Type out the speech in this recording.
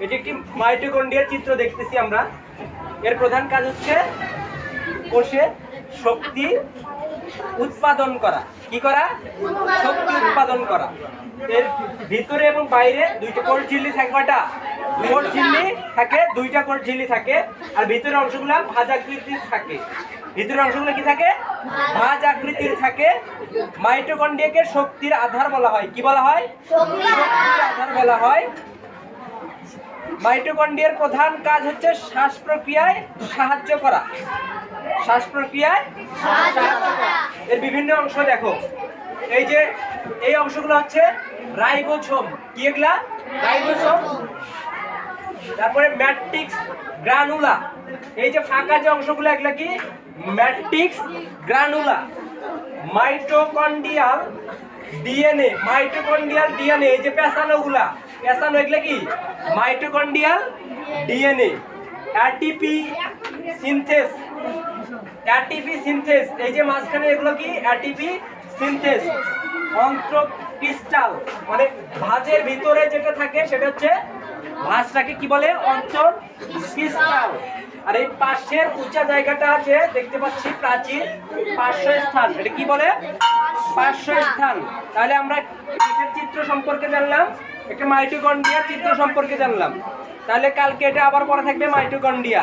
এটি একটি মাইটোকন্ড্রিয়ার চিত্র দেখতেছি আমরা। এর প্রধান কাজ হচ্ছে কোষে শক্তি উৎপাদন করা। কি করা? শক্তি উৎপাদন করা। এর ভিতরে এবং বাইরে দুইটা কোষ ঝিল্লি থাকে। কয়টা? কোষ ঝিল্লি থাকে দুইটা কোষ ঝিল্লি থাকে। আর ভিতরের অংশগুলো ভাজ আকৃতির থাকে। ভিতরের অংশগুলো কি থাকে? ভাজ আকৃতির থাকে। মাইটোকন্ড্রিয়াকে শক্তির আধার বলা হয়। কি বলা হয়? শক্তির আধার বলা হয়। মাইটোকন্ড্রিয়ার প্রধান কাজ হচ্ছে শ্বাস প্রক্রিয়ায় সাহায্য করা। শ্বাস প্রক্রিয়ায় এর বিভিন্ন অংশ দেখো। এই যে এই অংশগুলো হচ্ছে রাইবোসোম। কি এগুলা? রাইবোসোম। তারপরে ম্যাট্রিক্স গ্রানুলা। এই যে ফাঁকা যে অংশগুলো এগুলা কি? Matrix granule. Mitochondrial DNA mitochondrial DNA এই যে পেঁচানোগুলা। পেঁচানো এগুলা কি? Mitochondrial DNA, ATP synthase ATP synthase. এই যে মাঝখানে এগুলো কি? ATP synthase. অন্ত্রক্রিস্টাল মানে ভাজের ভিতরে যেটা থাকে, সেটা হচ্ছে ভাঁজটাকে কি বলে? অন্তর ক্রিস্টাল আর এই পাশের উঁচা জায়গাটা আছে, দেখতে পাচ্ছি প্রাচীর পার্শ্ব স্থান এটা কি বলে? পার্শ্ব স্থান তাহলে আমরা চিত্র সম্পর্কে জানলাম? একটা মাইটোকন্ডিয়া চিত্র সম্পর্কে জানলাম। তাহলে কালকে এটা আবার পরে থাকবে মাইটোকন্ডিয়া